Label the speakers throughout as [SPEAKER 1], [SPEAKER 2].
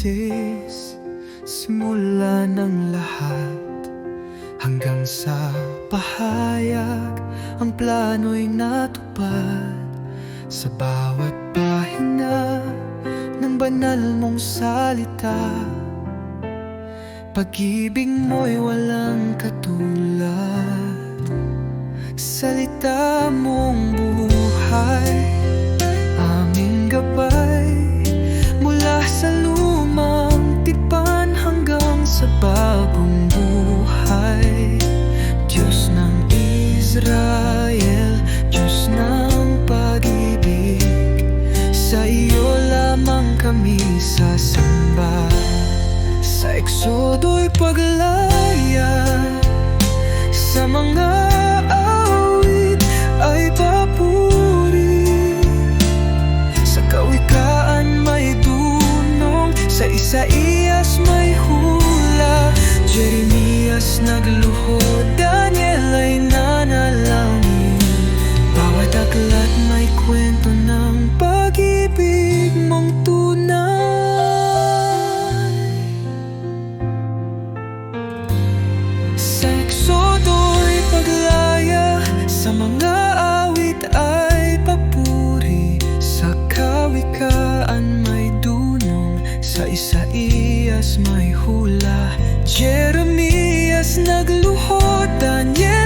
[SPEAKER 1] beses Simula ng lahat Hanggang sa pahayag Ang plano'y natupad Sa bawat pahina Ng banal mong salita. Pag-ibig mo'y walang katulad Salita mong buhay. Ako'y paglaya Sa mga awit ay papuri. Sa kawikaan may dunong Sa Isaías may hula. Jeremias nagluho Daniel ay Sa Isaías may hula. Jeremias nagluhod Daniel.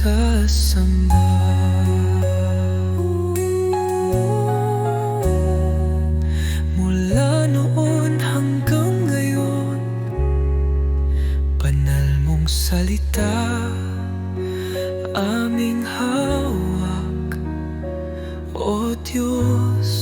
[SPEAKER 1] magsasama Mula noon hanggang ngayon Banal mong salita Aming hawak O Diyos.